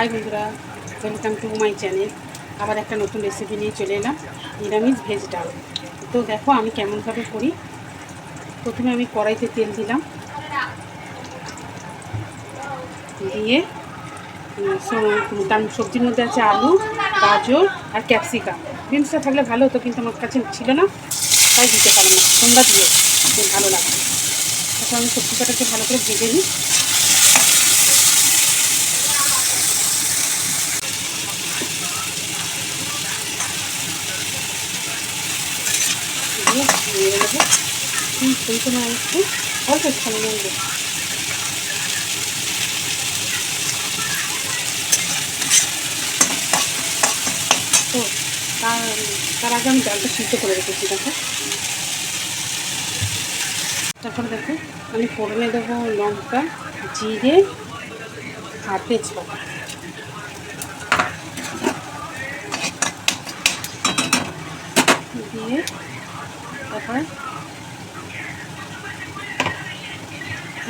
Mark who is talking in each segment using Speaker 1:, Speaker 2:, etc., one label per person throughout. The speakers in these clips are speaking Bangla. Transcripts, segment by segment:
Speaker 1: হাই বন্ধুরা ওয়েলকাম টু মাই চ্যানেল আবার একটা নতুন রেসিপি নিয়ে চলে এলাম, নিরামিষ ভেজ ডাল। তো দেখো আমি কেমনভাবে করি। প্রথমে আমি কড়াইতে তেল দিলাম। দিয়ে তার সবজির মধ্যে আছে আলু, গাজর আর ক্যাপসিকাম বিনসটা থাকলে ভালো হতো, কিন্তু আমার কাছে ছিল না, তাই দিতে পারলাম না তোমরা খুব ভালো লাগবে। তারপর আমি সবজি কটাকে ভালো করে ভেজে নিই। দিয়ে হুম, সেই সময় একটু অল্প দেবো তো তার আগে আমি ডালটা সিদ্ধ করে রেখেছি দেখো তারপরে দেখো আমি ফোড়নে দেবো লঙ্কা জিরে আর তেজপাতা দিয়ে তারপরে?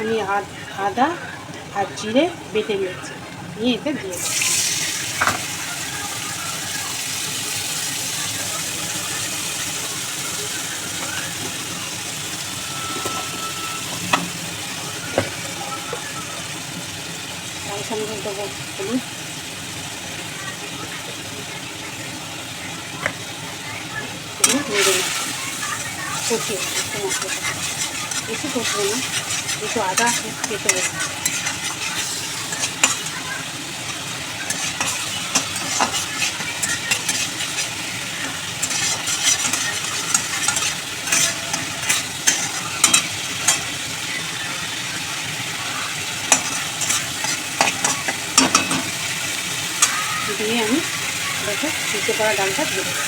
Speaker 1: আমি আদ- আর জিরে বেটে নিয়েছি। নিয়ে এতে দিয়ে দেবো। হলুদ মেরে নেব কষিয়ে একটু মশলাটা বেশি কষবো না, একটু আদা কেটে দেবো দিয়ে আমি দেখো সিদ্ধ করা ডালটা দিয়ে দেবো।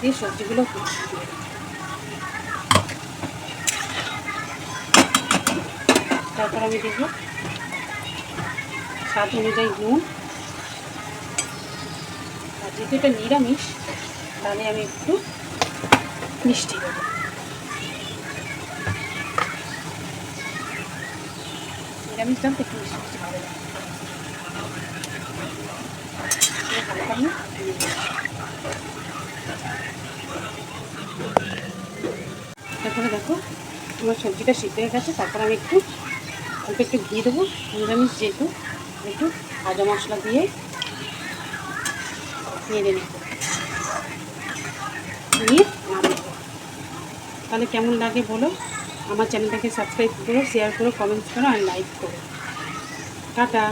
Speaker 1: দিয়ে সবজিগুলো দেবো। তারপর আমি দেখব। স্বাদ অনুযায়ী নুন। আর যেহেতু এটা নিরামিষ, তাহলে আমি একটু মিষ্টি দেবো। নিরামিষ ডাল একটু মিষ্টি ভালো লাগে দিয়ে হালকা আমি দিয়ে দেবো। তারপরে দেখো আমার সবজিটা সিদ্ধ হয়ে গেছে, তারপর আমি একটু, অল্প একটু ঘি দেবো, নিরামিষ যেহেতু, একটু আদা মশলা দিয়ে নেড়ে নেব। নিয়ে নামিয়ে তাহলে কেমন লাগে বলো? আমার চ্যানেলটাকে সাবস্ক্রাইব করো শেয়ার করো কমেন্টস করো আর লাইক করো। টাটা।